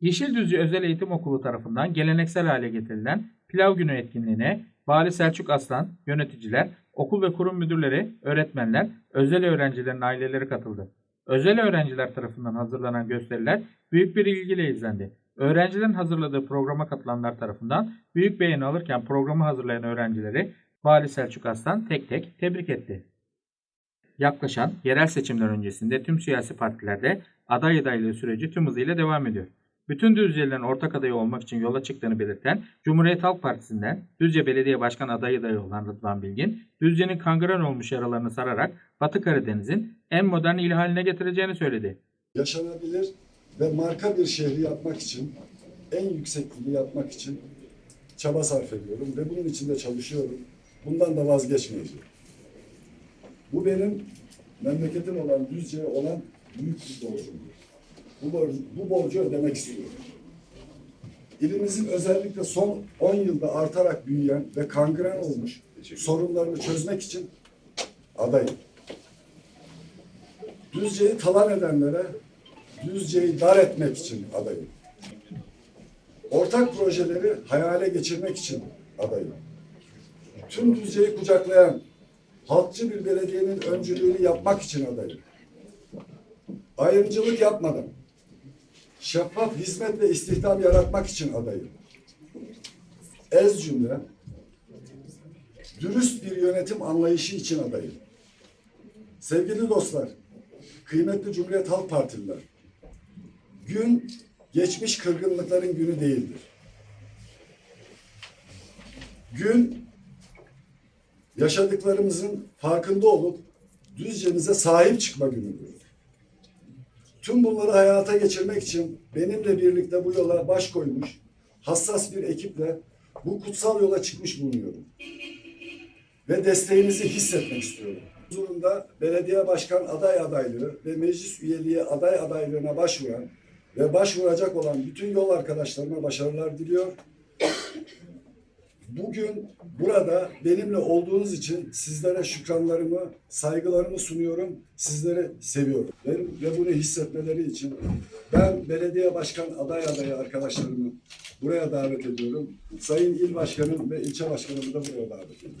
Yeşildüzce Özel Eğitim Okulu tarafından geleneksel hale getirilen Pilav Günü etkinliğine Vali Selçuk Aslan, yöneticiler, okul ve kurum müdürleri, öğretmenler, özel öğrencilerin aileleri katıldı. Özel öğrenciler tarafından hazırlanan gösteriler büyük bir ilgiyle izlendi. Öğrencilerin hazırladığı programa katılanlar tarafından büyük beğeni alırken programı hazırlayan öğrencileri Vali Selçuk Aslan tek tek tebrik etti. Yaklaşan yerel seçimler öncesinde tüm siyasi partilerde aday adaylığı süreci tüm hızıyla devam ediyor. Bütün Düzcelilerin ortak adayı olmak için yola çıktığını belirten Cumhuriyet Halk Partisi'nden Düzce Belediye Başkan adayı adayı olan Rıdvan Bilgin, Düzce'nin kangren olmuş yaralarını sararak Batı Karadeniz'in en modern il haline getireceğini söyledi. yaşanabilir ve marka bir şehri yapmak için, en yüksekliği yapmak için çaba sarf ediyorum ve bunun için de çalışıyorum. Bundan da vazgeçmeyeceğim. Bu benim memleketim olan Düzce'ye olan büyük bir borcumdur. Bu borcu, bu borcu ödemek istiyorum. İlimizin özellikle son 10 yılda artarak büyüyen ve kangren olmuş sorunlarını çözmek için adayım. Düzce'yi talan edenlere Düzce'yi dar etmek için adayım. Ortak projeleri hayale geçirmek için adayım. Tüm Düzce'yi kucaklayan halkçı bir belediyenin öncülüğünü yapmak için adayım. Ayrımcılık yapmadan, şeffaf hizmet ve istihdam yaratmak için adayım. Ez cümle, dürüst bir yönetim anlayışı için adayım. Sevgili dostlar, kıymetli Cumhuriyet Halk Partililer, gün geçmiş kırgınlıkların günü değildir. Gün yaşadıklarımızın farkında olup düzcemize sahip çıkma günüdür. Tüm bunları hayata geçirmek için benimle birlikte bu yola baş koymuş hassas bir ekiple bu kutsal yola çıkmış bulunuyorum. Ve desteğinizi hissetmek istiyorum. Huzurunda belediye başkan aday adaylığı ve meclis üyeliği aday adaylığına başvuran ve başvuracak olan bütün yol arkadaşlarıma başarılar diliyor. Bugün burada benimle olduğunuz için sizlere şükranlarımı, saygılarımı sunuyorum. Sizleri seviyorum. Ve, ve bunu hissetmeleri için ben belediye başkan aday adayı arkadaşlarımı buraya davet ediyorum. Sayın il başkanım ve ilçe başkanımı da buraya davet ediyorum.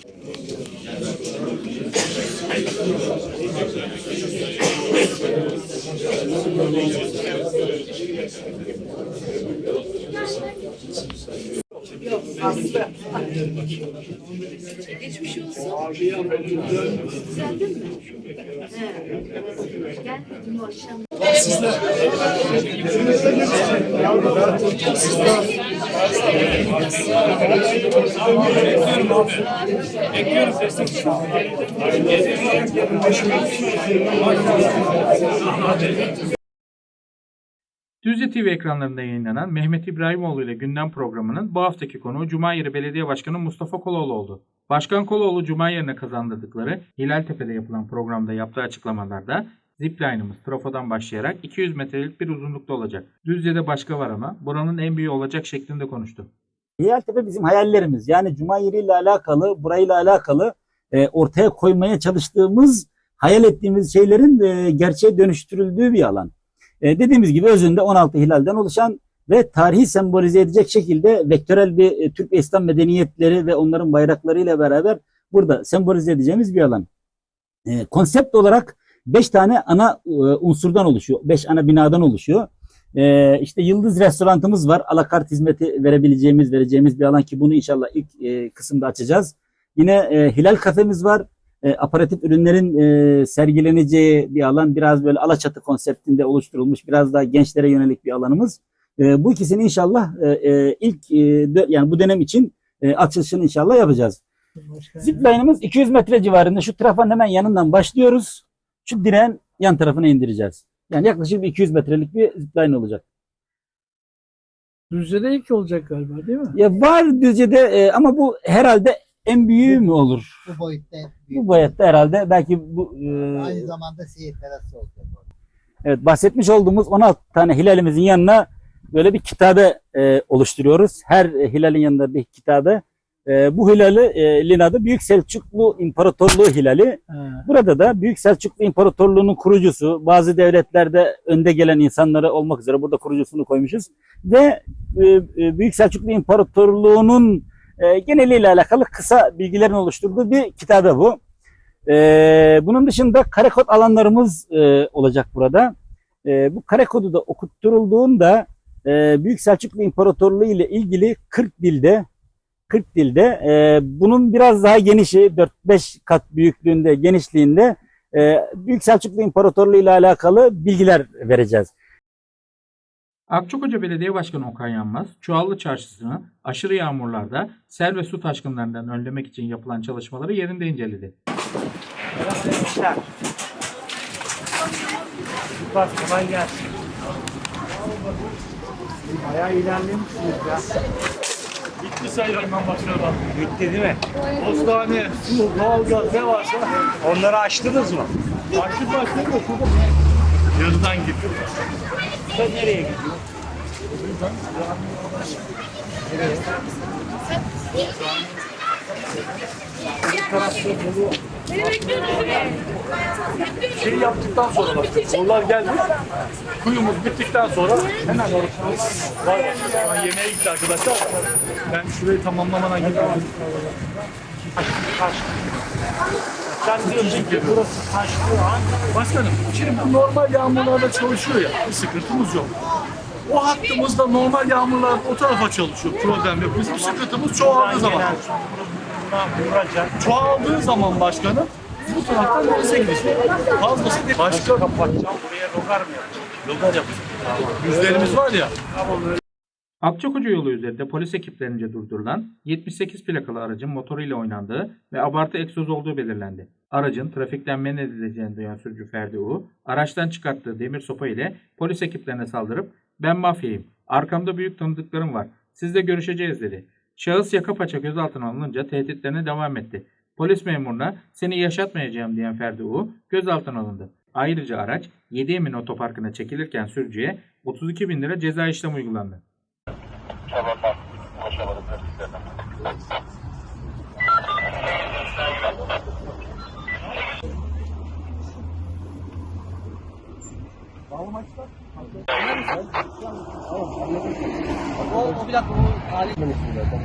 Geçmiş olsun. Düzeldin mi? He. Gel dedim o akşam. Düzce TV ekranlarında yayınlanan Mehmet İbrahimoğlu ile gündem programının bu haftaki konuğu Cumayeri Belediye Başkanı Mustafa Koloğlu oldu. Başkan Koloğlu Cumayeri'ne kazandırdıkları Hilaltepe'de yapılan programda yaptığı açıklamalarda zipline'ımız trafodan başlayarak 200 metrelik bir uzunlukta olacak. Düzce'de başka var ama buranın en büyüğü olacak şeklinde konuştu. Hiyaltepe bizim hayallerimiz. Yani Cuma yeriyle alakalı, burayla alakalı e, ortaya koymaya çalıştığımız, hayal ettiğimiz şeylerin e, gerçeğe dönüştürüldüğü bir alan. E, dediğimiz gibi özünde 16 hilalden oluşan ve tarihi sembolize edecek şekilde vektörel bir e, Türk İslam medeniyetleri ve onların bayraklarıyla beraber burada sembolize edeceğimiz bir alan. E, konsept olarak 5 tane ana e, unsurdan oluşuyor. 5 ana binadan oluşuyor. Ee, işte Yıldız Restorantımız var. Alakart hizmeti verebileceğimiz, vereceğimiz bir alan ki bunu inşallah ilk e, kısımda açacağız. Yine e, Hilal Kafemiz var. E, aparatif ürünlerin e, sergileneceği bir alan. Biraz böyle Alaçatı konseptinde oluşturulmuş. Biraz daha gençlere yönelik bir alanımız. E, bu ikisini inşallah e, e, ilk e, yani bu dönem için e, açılışını inşallah yapacağız. Zipline'ımız 200 metre civarında. Şu trafanın hemen yanından başlıyoruz. Şu direğin yan tarafına indireceğiz. Yani yaklaşık bir 200 metrelik bir zipline olacak. Düzce'de ilk olacak galiba değil mi? Ya var Düzce'de e, ama bu herhalde en büyüğü mü olur? Bu boyutta büyük. Bu boyutta herhalde belki bu e, Aynı zamanda seyir terası olacak evet bahsetmiş olduğumuz 16 tane hilalimizin yanına böyle bir kitabe e, oluşturuyoruz. Her hilalin yanında bir kitabe. E, bu hilali e, adı Büyük Selçuklu İmparatorluğu hilali. Ha. Burada da Büyük Selçuklu İmparatorluğu'nun kurucusu, bazı devletlerde önde gelen insanları olmak üzere burada kurucusunu koymuşuz. Ve e, e, Büyük Selçuklu İmparatorluğu'nun e, geneliyle alakalı kısa bilgilerin oluşturduğu bir kitabı bu. E, bunun dışında kare kod alanlarımız e, olacak burada. E, bu kare kodu da okutturulduğunda e, Büyük Selçuklu İmparatorluğu ile ilgili 40 dilde 40 dilde e, bunun biraz daha genişi 4-5 kat büyüklüğünde genişliğinde e, Büyük Selçuklu İmparatorluğu ile alakalı bilgiler vereceğiz. Akçakoca Belediye Başkanı Okan Yanmaz, Çuvallı Çarşısı'nı aşırı yağmurlarda sel ve su taşkınlarından önlemek için yapılan çalışmaları yerinde inceledi. Bak kolay gelsin. Bayağı ilerlemişsiniz ya. Bitti sayılır ben başkanım. Bitti değil mi? Postane, su, doğalgaz ne varsa onları açtınız mı? Açtık başladık yarıdan gidiyor. Sen nereye gidiyor? Şey yaptıktan sonra bak, onlar geldi. Kuyumuz bittikten sonra hemen var. An yemeğe gitti arkadaşlar. Ben şurayı tamamlamadan gidiyorum. Sen diyorsun ki burası taştığı an. Başkanım, şimdi bu normal yağmurlarda çalışıyor ya. Bir sıkıntımız yok. O hattımızda normal yağmurlar o tarafa çalışıyor. Problem yok. Bizim sıkıntımız çoğaldığı zaman. Çoğaldığı zaman başkanım bu taraftan denize gidecek. Fazlası değil. Başka kapatacağım. Buraya logar mı yapacağım? Logar yapacağım. Yüzlerimiz var ya. Akçakoca yolu üzerinde polis ekiplerince durdurulan 78 plakalı aracın motoruyla oynandığı ve abartı egzoz olduğu belirlendi. Aracın trafikten men edileceğini duyan sürücü Ferdi U, araçtan çıkarttığı demir sopa ile polis ekiplerine saldırıp ben mafyayım, arkamda büyük tanıdıklarım var, sizle görüşeceğiz dedi. Şahıs yaka paça gözaltına alınınca tehditlerine devam etti. Polis memuruna seni yaşatmayacağım diyen Ferdi U gözaltına alındı. Ayrıca araç 7 Emin Otoparkı'na çekilirken sürücüye 32 bin lira ceza işlemi uygulandı.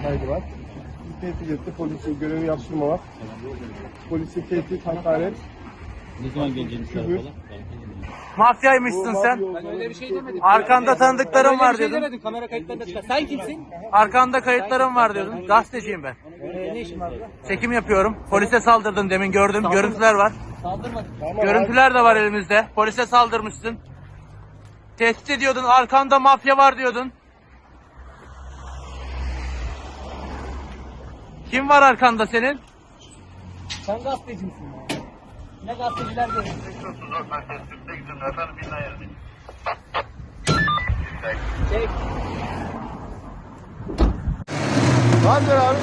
Kaydı var. Tehdit etti, polisin görevi yaptırma var. Polisi tehdit, hakaret. Ne zaman geleceğini Mafyaymışsın sen. öyle bir şey demedim. Arkanda tanıdıklarım var diyordun. kamera kayıtlarında çıkar. Sen kimsin? Arkanda kayıtlarım var diyordun. Gazeteciyim ben. ne işin var burada? Çekim yapıyorum. Polise saldırdın demin gördüm. Görüntüler var. Saldırmadım. Görüntüler de var elimizde. Polise saldırmışsın. Tehdit ediyordun. Arkanda mafya var diyordun. Kim var arkanda senin? Sen gazeteci misin? Ne gazeteciler geliyor? Çek. Gaz ver abi.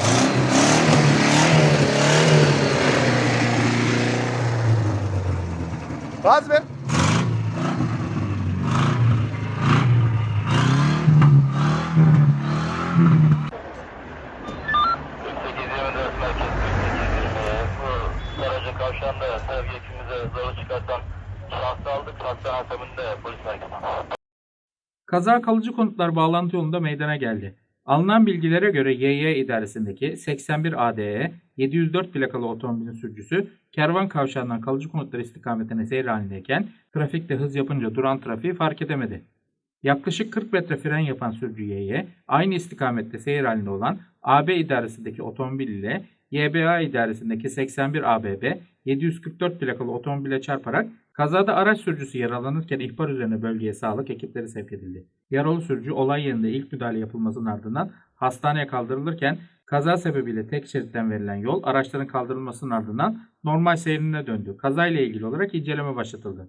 Gaz ver. Kaza kalıcı konutlar bağlantı yolunda meydana geldi. Alınan bilgilere göre YY idaresindeki 81 ADE 704 plakalı otomobilin sürücüsü kervan kavşağından kalıcı konutlar istikametine seyir halindeyken trafikte hız yapınca duran trafiği fark edemedi. Yaklaşık 40 metre fren yapan sürücü YY aynı istikamette seyir halinde olan AB idaresindeki otomobil ile YBA idaresindeki 81 ABB 744 plakalı otomobile çarparak Kazada araç sürücüsü yaralanırken ihbar üzerine bölgeye sağlık ekipleri sevk edildi. Yaralı sürücü olay yerinde ilk müdahale yapılmasının ardından hastaneye kaldırılırken kaza sebebiyle tek şeritten verilen yol araçların kaldırılmasının ardından normal seyrine döndü. Kazayla ilgili olarak inceleme başlatıldı.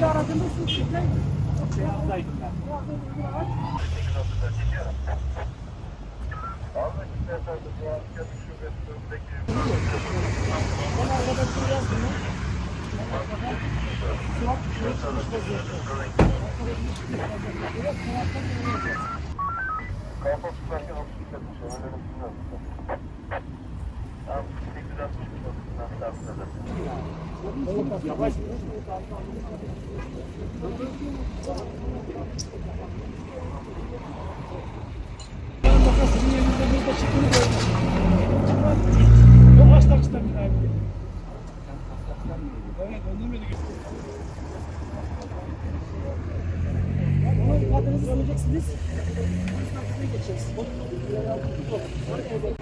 Yaralı Yavaş. Sizin elinizde burada çıktığını görmüşsünüz var. Yok hasta hasta bir abi. Evet ondan beri Ama ifadenizi söyleyeceksiniz. Geçeceğiz. Harika.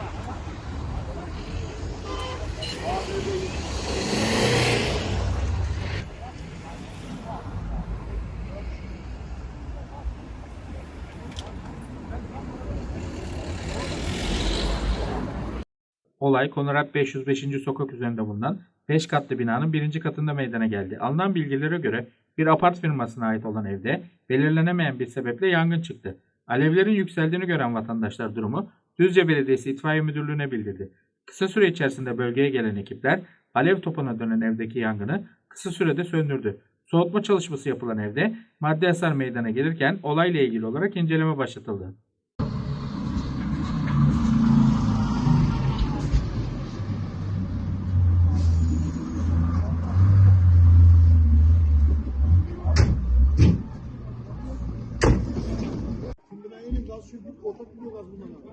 Olay Konrad 505. sokak üzerinde bulunan 5 katlı binanın birinci katında meydana geldi. Alınan bilgilere göre bir apart firmasına ait olan evde belirlenemeyen bir sebeple yangın çıktı. Alevlerin yükseldiğini gören vatandaşlar durumu Düzce Belediyesi İtfaiye Müdürlüğü'ne bildirdi. Kısa süre içerisinde bölgeye gelen ekipler alev topuna dönen evdeki yangını kısa sürede söndürdü. Soğutma çalışması yapılan evde maddi hasar meydana gelirken olayla ilgili olarak inceleme başlatıldı.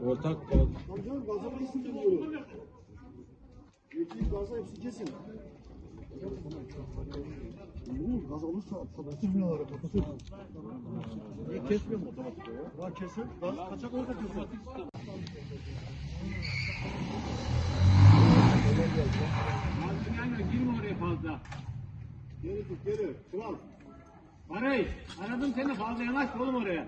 Ortak gaz. Amcanım gaza kesin diyorum. Yetiyi gaza hepsi kesin. Gaz alırsa kapatır binaları kapatır. Niye kesmiyor mu otomatik ya? Var kesin. Gaz kaçak orada kesin. Girme oraya fazla. Geri tut geri. Kral. Barış, aradım seni fazla yanaşma oğlum oraya.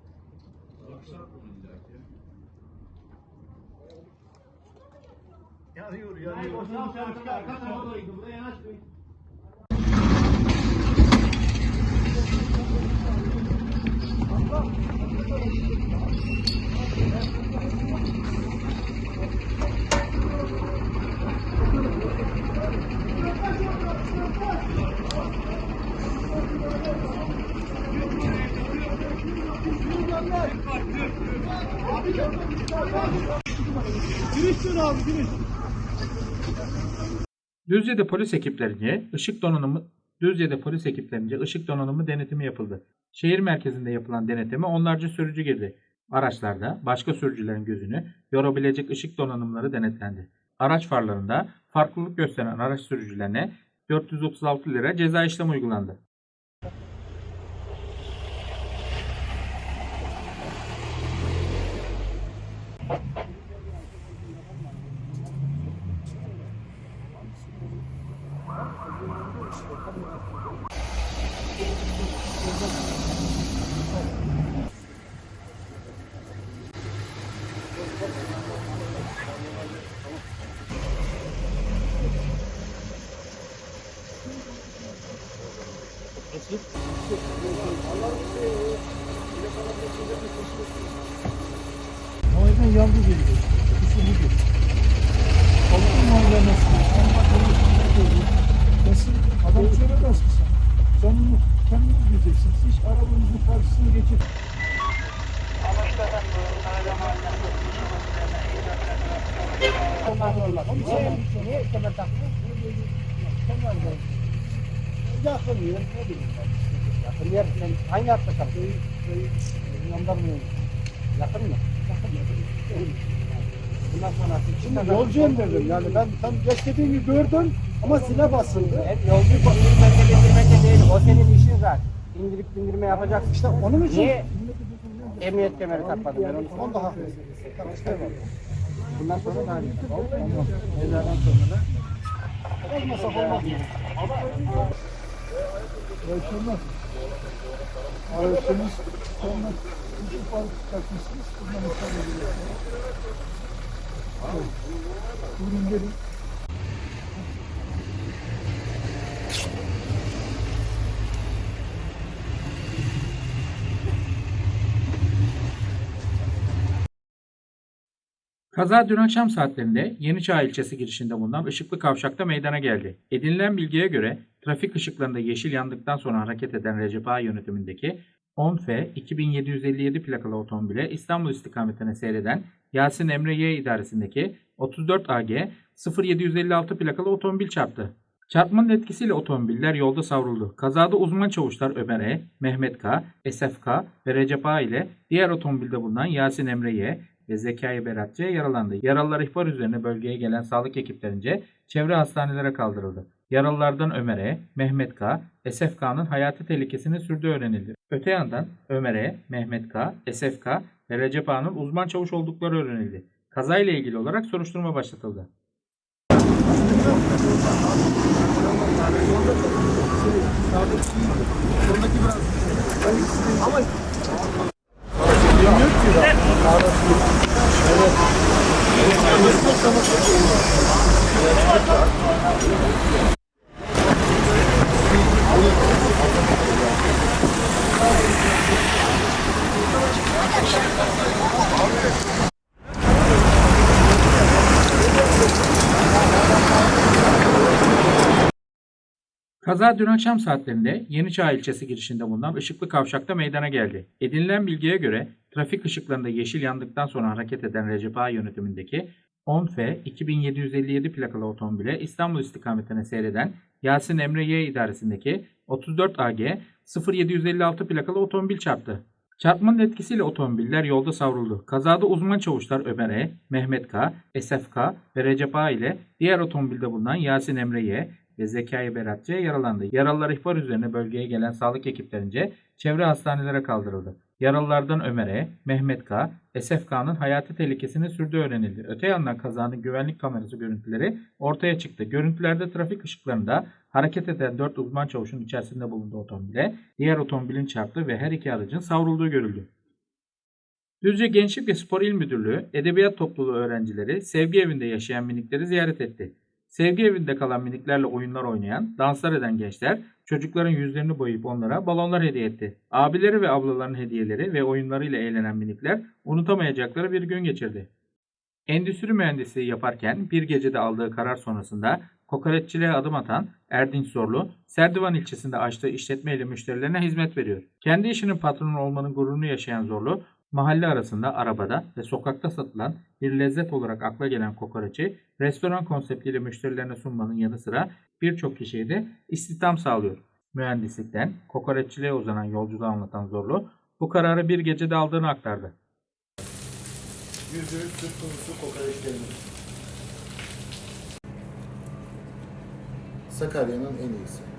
Yanıyor, yanıyor. Arka tarafa doğru gidin. Buraya yanaşmayın. Düzce'de polis ekiplerince ışık donanımı Düzce'de polis ekiplerince ışık donanımı denetimi yapıldı. Şehir merkezinde yapılan denetime onlarca sürücü girdi. Araçlarda başka sürücülerin gözünü yorabilecek ışık donanımları denetlendi. Araç farlarında farklılık gösteren araç sürücülerine 436 lira ceza işlemi uygulandı. Evden yandı geliyor. Kokusu budur. Allah'ın muhabbeti Nasıl? Adam söylemez ki sen. Sen bunu kendin bileceksin. Hiç arabanızın karşısına geçip Yakın yer ne bileyim ben. Yakın yer sen hangi hatta yandarmıyorum. Yakın mı? Yakın mı? Bundan Şimdi yolcuyum dedim yani ben tam geçtiğimi gördüm ama zile basıldı. Hep yolcu indirmekle getirmekle değil. O senin işin zaten. İndirip bindirme yapacaksın. İşte onun için Niye emniyet kemeri takmadın? Ben onu Son da haklısın. Bundan sonra da aynı. Cezadan sonra da Olmasak olmaz mı? Başkanlar. Arasınız. Sonra iki fark takmışsınız. Bundan sonra geliyorsunuz. Evet. Buyurun gelin. Kaza dün akşam saatlerinde Yeniçağ ilçesi girişinde bulunan ışıklı kavşakta meydana geldi. Edinilen bilgiye göre trafik ışıklarında yeşil yandıktan sonra hareket eden Recep Ağa yönetimindeki 10F 2757 plakalı otomobile İstanbul istikametine seyreden Yasin Emre Y idaresindeki 34 AG 0756 plakalı otomobil çarptı. Çarpmanın etkisiyle otomobiller yolda savruldu. Kazada uzman çavuşlar Ömer E, Mehmet K, Esef K ve Recep A ile diğer otomobilde bulunan Yasin Emre Y ve Zekai Berat C yaralandı. Yaralılar ihbar üzerine bölgeye gelen sağlık ekiplerince çevre hastanelere kaldırıldı. Yaralılardan Ömer'e, Mehmet K, Esef K'nın hayati tehlikesini sürdüğü öğrenildi. Öte yandan Ömer'e, Mehmet K, Esef K ve Recep A'nın uzman çavuş oldukları öğrenildi. Kazayla ilgili olarak soruşturma başlatıldı. Bilmiyor ki ben. Evet. Evet. Kaza dün akşam saatlerinde Yeniçağ ilçesi girişinde bulunan ışıklı kavşakta meydana geldi. Edinilen bilgiye göre trafik ışıklarında yeşil yandıktan sonra hareket eden Recep Ağa yönetimindeki 10F 2757 plakalı otomobile İstanbul istikametine seyreden Yasin Emre Y idaresindeki 34 AG 0756 plakalı otomobil çarptı. Çarpmanın etkisiyle otomobiller yolda savruldu. Kazada uzman çavuşlar Ömer E, Mehmet K, Esef K ve Recep A ile diğer otomobilde bulunan Yasin Emre Y ve Zekai Berat C yaralandı. Yaralılar ihbar üzerine bölgeye gelen sağlık ekiplerince çevre hastanelere kaldırıldı. Yaralılardan Ömer'e, Mehmet K, Esef K'nın hayati tehlikesini sürdüğü öğrenildi. Öte yandan kazanın güvenlik kamerası görüntüleri ortaya çıktı. Görüntülerde trafik ışıklarında hareket eden 4 uzman çavuşun içerisinde bulunduğu otomobile diğer otomobilin çarptığı ve her iki aracın savrulduğu görüldü. Düzce Gençlik ve Spor İl Müdürlüğü Edebiyat Topluluğu öğrencileri Sevgi Evi'nde yaşayan minikleri ziyaret etti. Sevgi Evi'nde kalan miniklerle oyunlar oynayan, danslar eden gençler çocukların yüzlerini boyayıp onlara balonlar hediye etti. Abileri ve ablaların hediyeleri ve oyunlarıyla eğlenen minikler unutamayacakları bir gün geçirdi. Endüstri mühendisliği yaparken bir gecede aldığı karar sonrasında kokoreççiliğe adım atan Erdinç Zorlu, Serdivan ilçesinde açtığı işletmeyle müşterilerine hizmet veriyor. Kendi işinin patronu olmanın gururunu yaşayan Zorlu, mahalle arasında arabada ve sokakta satılan bir lezzet olarak akla gelen kokoreçi restoran konseptiyle müşterilerine sunmanın yanı sıra birçok kişiye de istihdam sağlıyor. Mühendislikten kokoreççiliğe uzanan yolculuğu anlatan Zorlu bu kararı bir gecede aldığını aktardı. Yüzde yüz Türk kurusu kokoreçlerimiz. Sakarya'nın en iyisi.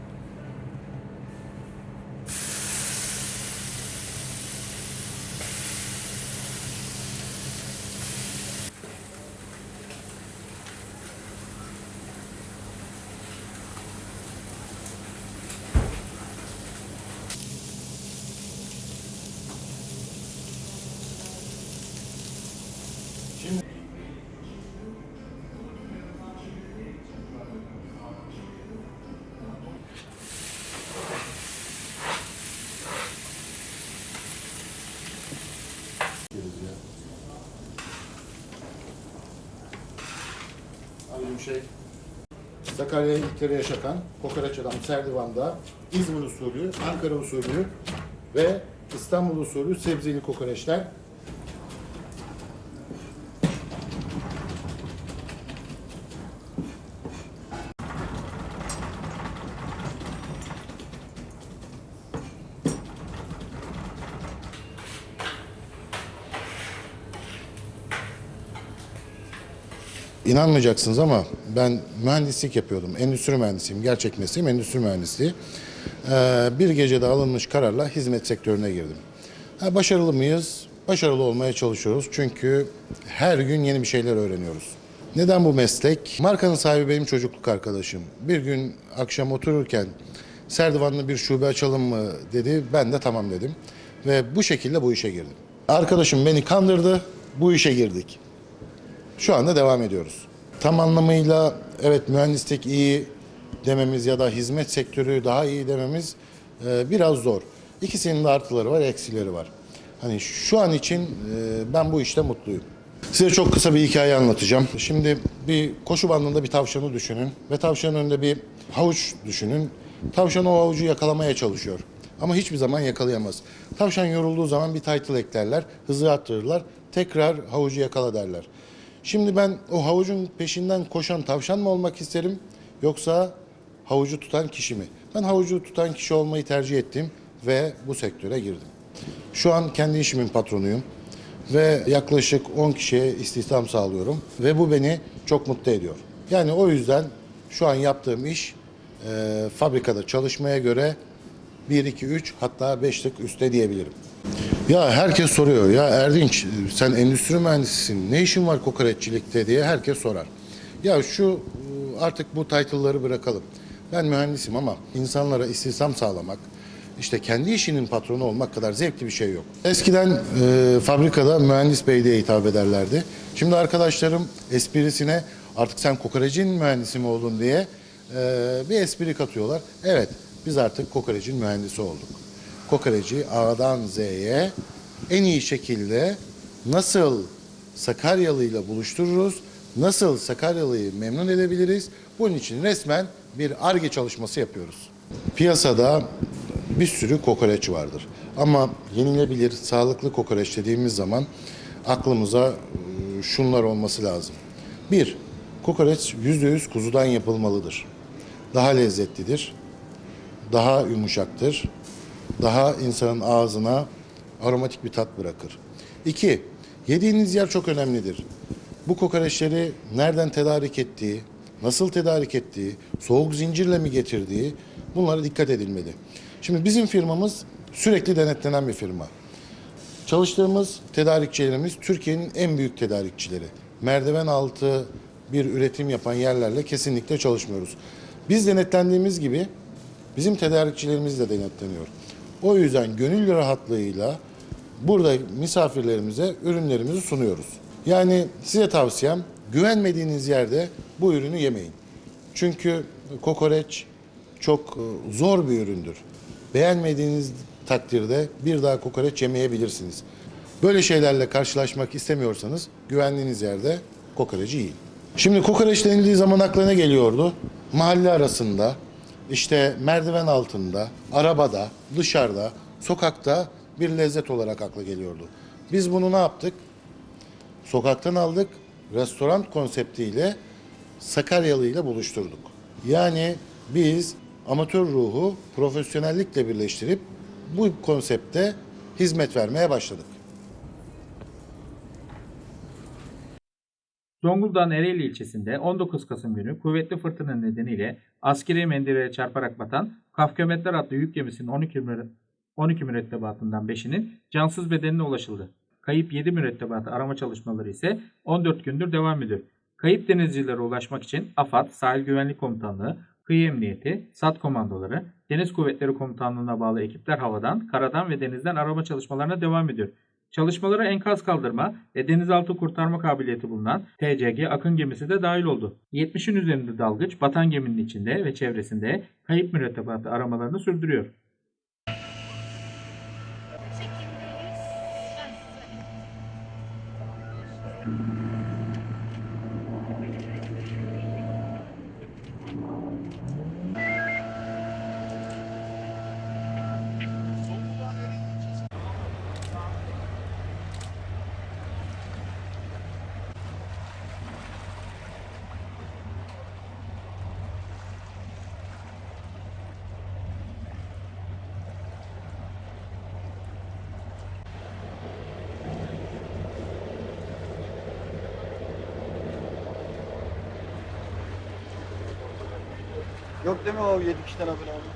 Şey, Sakarya'yı ilk kere yaşatan kokoreç adam Serdivan'da İzmir usulü, Ankara usulü ve İstanbul usulü sebzeli kokoreçler. İnanmayacaksınız ama ben mühendislik yapıyordum. Endüstri mühendisiyim. Gerçek mesleğim endüstri mühendisliği. Ee, bir gecede alınmış kararla hizmet sektörüne girdim. Ha, başarılı mıyız? Başarılı olmaya çalışıyoruz. Çünkü her gün yeni bir şeyler öğreniyoruz. Neden bu meslek? Markanın sahibi benim çocukluk arkadaşım. Bir gün akşam otururken Serdivanlı bir şube açalım mı dedi. Ben de tamam dedim. Ve bu şekilde bu işe girdim. Arkadaşım beni kandırdı. Bu işe girdik. Şu anda devam ediyoruz. Tam anlamıyla evet mühendislik iyi dememiz ya da hizmet sektörü daha iyi dememiz e, biraz zor. İkisinin de artıları var, eksileri var. Hani şu an için e, ben bu işte mutluyum. Size çok kısa bir hikaye anlatacağım. Şimdi bir koşu bandında bir tavşanı düşünün ve tavşanın önünde bir havuç düşünün. Tavşan o havucu yakalamaya çalışıyor. Ama hiçbir zaman yakalayamaz. Tavşan yorulduğu zaman bir title eklerler, hızı arttırırlar, tekrar havucu yakala derler. Şimdi ben o havucun peşinden koşan tavşan mı olmak isterim yoksa havucu tutan kişi mi? Ben havucu tutan kişi olmayı tercih ettim ve bu sektöre girdim. Şu an kendi işimin patronuyum ve yaklaşık 10 kişiye istihdam sağlıyorum ve bu beni çok mutlu ediyor. Yani o yüzden şu an yaptığım iş e, fabrikada çalışmaya göre 1, 2, 3 hatta 5 tık üstte diyebilirim. Ya herkes soruyor ya Erdinç sen endüstri mühendisisin ne işin var kokoreççilikte diye herkes sorar. Ya şu artık bu title'ları bırakalım. Ben mühendisim ama insanlara istihdam sağlamak, işte kendi işinin patronu olmak kadar zevkli bir şey yok. Eskiden e, fabrikada mühendis bey diye hitap ederlerdi. Şimdi arkadaşlarım esprisine artık sen kokorecin mühendisi mi oldun diye e, bir espri katıyorlar. Evet biz artık kokorecin mühendisi olduk. Kokoreci A'dan Z'ye en iyi şekilde nasıl Sakaryalı ile buluştururuz, nasıl Sakaryalı'yı memnun edebiliriz? Bunun için resmen bir ARGE çalışması yapıyoruz. Piyasada bir sürü kokoreç vardır. Ama yenilebilir, sağlıklı kokoreç dediğimiz zaman aklımıza e, şunlar olması lazım. Bir, kokoreç %100 kuzudan yapılmalıdır. Daha lezzetlidir, daha yumuşaktır, daha insanın ağzına aromatik bir tat bırakır. İki, yediğiniz yer çok önemlidir. Bu kokoreçleri nereden tedarik ettiği, nasıl tedarik ettiği, soğuk zincirle mi getirdiği bunlara dikkat edilmeli. Şimdi bizim firmamız sürekli denetlenen bir firma. Çalıştığımız tedarikçilerimiz Türkiye'nin en büyük tedarikçileri. Merdiven altı bir üretim yapan yerlerle kesinlikle çalışmıyoruz. Biz denetlendiğimiz gibi bizim tedarikçilerimiz de denetleniyor. O yüzden gönül rahatlığıyla burada misafirlerimize ürünlerimizi sunuyoruz. Yani size tavsiyem güvenmediğiniz yerde bu ürünü yemeyin. Çünkü kokoreç çok e, zor bir üründür. Beğenmediğiniz takdirde bir daha kokoreç yemeyebilirsiniz. Böyle şeylerle karşılaşmak istemiyorsanız güvendiğiniz yerde kokoreci yiyin. Şimdi kokoreç denildiği zaman aklına geliyordu. Mahalle arasında, işte merdiven altında, arabada, dışarıda, sokakta bir lezzet olarak akla geliyordu. Biz bunu ne yaptık? Sokaktan aldık, restoran konseptiyle Sakaryalı ile buluşturduk. Yani biz amatör ruhu profesyonellikle birleştirip bu konsepte hizmet vermeye başladık. Zonguldak'ın Ereğli ilçesinde 19 Kasım günü kuvvetli fırtına nedeniyle askeri mendireye çarparak batan Kafkömetler adlı yük gemisinin 12, müre- 12 mürettebatından 5'inin cansız bedenine ulaşıldı. Kayıp 7 mürettebatı arama çalışmaları ise 14 gündür devam ediyor. Kayıp denizcilere ulaşmak için AFAD, Sahil Güvenlik Komutanlığı, Kıyı Emniyeti, SAT komandoları, Deniz Kuvvetleri Komutanlığı'na bağlı ekipler havadan, karadan ve denizden arama çalışmalarına devam ediyor. Çalışmalara enkaz kaldırma ve denizaltı kurtarma kabiliyeti bulunan TCG Akın gemisi de dahil oldu. 70'in üzerinde dalgıç batan geminin içinde ve çevresinde kayıp mürettebatı aramalarını sürdürüyor. Yok değil mi o 7 kişiden haberi abi?